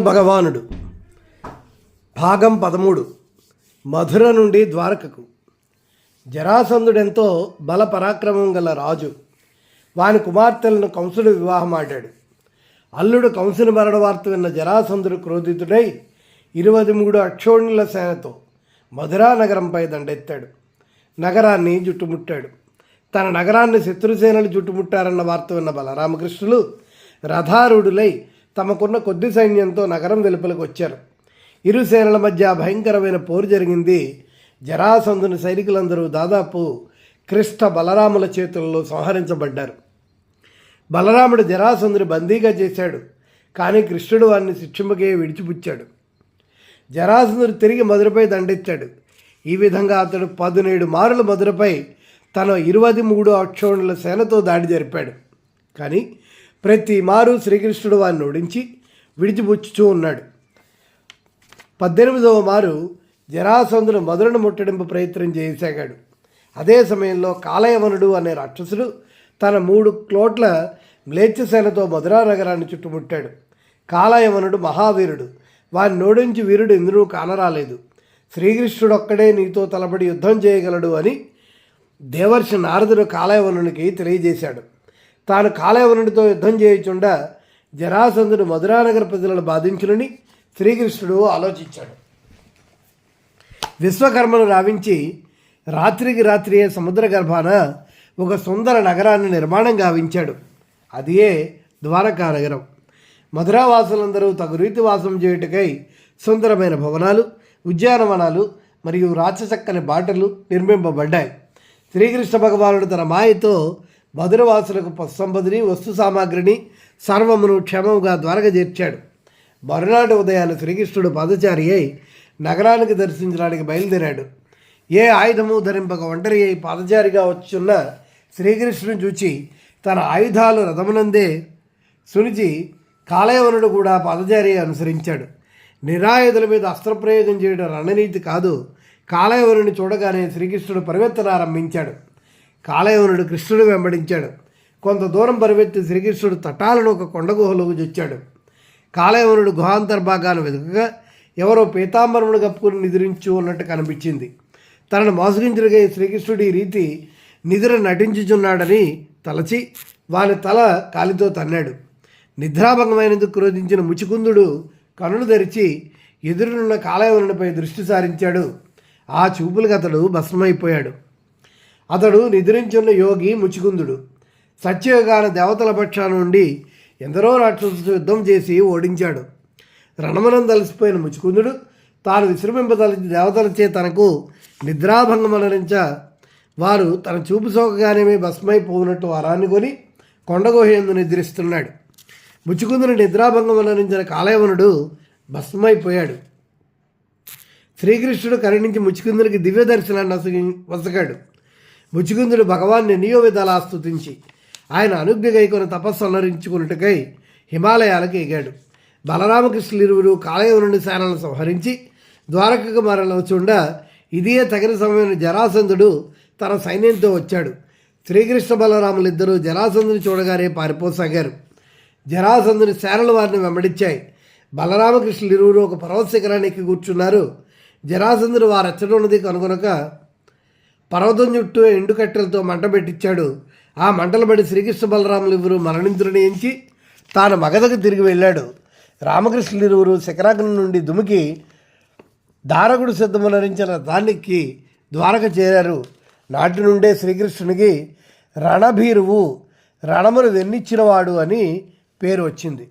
భగవానుడు. భాగం పదమూడు. మధుర నుండి ద్వారకకు. జరాసంధుడెంతో బల పరాక్రమం గల రాజు. వాని కుమార్తెలను కంసుడు వివాహమాడాడు. అల్లుడు కంసుని మరణ వార్త విన్న జరాసంధుడు క్రోధితుడై ఇరవై మూడు అక్షోణుల సేనతో మధురా నగరంపై దండెత్తాడు. నగరాన్ని జుట్టుముట్టాడు. తన నగరాన్ని శత్రుసేనలు జుట్టుముట్టారన్న వార్త విన్న బలరామకృష్ణులు రథారూఢులై తమకున్న కొద్ది సైన్యంతో నగరం వెలుపలకు వచ్చారు. ఇరు సేనల మధ్య భయంకరమైన పోరు జరిగింది. జరాసంధుని సైనికులందరూ దాదాపు కృష్ణ బలరాముల చేతుల్లో సంహరించబడ్డారు. బలరాముడు జరాసంధుని బందీగా చేశాడు కానీ కృష్ణుడు వారిని శిక్షింపకే విడిచిపుచ్చాడు. జరాసంధుడు తిరిగి మధురపై దండెత్తాడు. ఈ విధంగా అతడు పదునేడు మారుల మధురపై తన ఇరవై మూడు అక్షోణుల సేనతో దాడి జరిపాడు. కానీ ప్రతి మారు శ్రీకృష్ణుడు వారిని ఓడించి విడిచిపుచ్చుతూ ఉన్నాడు. పద్దెనిమిదవ మారు జరాసంధుడు మధురను ముట్టడింపు ప్రయత్నం చేయసాగాడు అదే సమయంలో కాలయవనుడు అనే రాక్షసుడు తన మూడు క్లోట్ల మ్లేచ్ఛసేనతో మధురా నగరాన్ని చుట్టుముట్టాడు. కాలయవనుడు మహావీరుడు. వారిని నోడించి వీరుడు ఇంద్రుడు కానరాలేదు. శ్రీకృష్ణుడు ఒక్కడే నీతో తలబడి యుద్ధం చేయగలడు అని దేవర్షి నారదుడు కాలయవనునికి తెలియజేశాడు. తాను కాలయవనుడితో యుద్ధం చేయుచుండా జరాసంధుడు మధురానగర ప్రజలను బాధించునని శ్రీకృష్ణుడు ఆలోచించాడు. విశ్వకర్మను రావించి రాత్రికి రాత్రియే సముద్ర గర్భాన ఒక సుందర నగరాన్ని నిర్మాణం గావించాడు. అదియే ద్వారకా నగరం. మధురావాసులందరూ తగు రీతి వాసం చేయుటకై సుందరమైన భవనాలు ఉద్యానవనాలు మరియు రాచచక్కని బాటలు నిర్మింపబడ్డాయి. శ్రీకృష్ణ భగవానుడు తన మాయతో మధురవాసులకు సంపదని వస్తు సామాగ్రిని సర్వమును క్షేమముగా ద్వారక చేర్చాడు మరునాటి ఉదయాన శ్రీకృష్ణుడు పాదచారి అయి నగరానికి దర్శించడానికి బయలుదేరాడు. ఏ ఆయుధము ధరింపక ఒంటరి అయి పాదచారిగా వచ్చున్న శ్రీకృష్ణుని చూచి తన ఆయుధాలు రథమునందే సునిచి కాలయవనుడు కూడా పాదచారి అనుసరించాడు. నిరాయుధుల మీద అస్త్రప్రయోగం చేయడం రణనీతి కాదు. కాలయవనుని చూడగానే శ్రీకృష్ణుడు పరిగెత్తనారంభించాడు కాలయవనుడు కృష్ణుడు వెంబడించాడు. కొంత దూరం పరిగెత్తి శ్రీకృష్ణుడు తటాలను ఒక కొండ గుహలోకి చొచ్చాడు కాలయవనుడు గుహాంతర్భాగాన్ని వెతుకగా ఎవరో పీతాంబరమును కప్పుకుని నిద్రించు ఉన్నట్టు కనిపించింది. తనను మోసగించడిగా శ్రీకృష్ణుడు ఈ రీతి నిద్ర నటించుచున్నాడని తలచి వాని తల కాలితో తన్నాడు. నిద్రాభంగమైనందుకు క్రోధించిన ముచికుందుడు కనులు తెరిచి ఎదురునున్న కాలయవనుడిపై దృష్టి సారించాడు. ఆ చూపులకు అతడు భస్మైపోయాడు అతడు నిద్రించున్న యోగి ముచికుందుడు. సత్యయుగాన దేవతల పక్షాన నుండి ఎందరో రాక్షసులతో యుద్ధం చేసి ఓడించాడు. రణమనం తలసిపోయిన ముచుకుందుడు తాను విశ్రమింపదలిచి దేవతలచే తనకు నిద్రాభంగం వారు తన చూపు సోకగానే భస్మైపోనట్టు వరాన్ని కొని కొండగుహయందు నిద్రిస్తున్నాడు. ముచ్చుకుందుని నిద్రాభంగం అనరించిన కాలయవనుడు భస్మైపోయాడు శ్రీకృష్ణుడు కరుణించి ముచ్చుకుందునికి దివ్య దర్శనాన్ని వసగాడు. ముచిగుందుడు భగవాన్ని ఎన్నో విధాలా స్థుతించి ఆయన అనుజ్ఞగైకొని తపస్సు అలరించుకున్నట్టుకై హిమాలయాలకు ఎగాడు. బలరామకృష్ణులు ఇరువురు నుండి సేనలను సంహరించి ద్వారకకు మరలవచుండా ఇదే తగిన సమయంలో జరాసంధుడు తన సైన్యంతో వచ్చాడు. శ్రీకృష్ణ బలరాములిద్దరూ జరాసంధుని చూడగానే పారిపోసాగారు. జరాసంధుని సేనలు వారిని వెంబడించాయి. బలరామకృష్ణులు ఇరువురు ఒక పర్వత శిఖరానికి కూర్చున్నారు. జరాసంధుడు వారు ఎచ్చడున్నది కనుగొనక పర్వతం చుట్టూ ఎండుకట్టెలతో మంట పెట్టించాడు ఆ మంటలు పడి శ్రీకృష్ణ బలరాములు ఇరువురు మరణించుని ఎంచి తాను మగధకు తిరిగి వెళ్ళాడు. రామకృష్ణులు ఇరువురు శిఖరాగ్ని నుండి దుమికి దారకుడు సిద్ధమునరించిన దానికి ద్వారక చేరారు. నాటి నుండే శ్రీకృష్ణునికి రణభీరువు రణమును వెన్నిచ్చినవాడు అని పేరు వచ్చింది.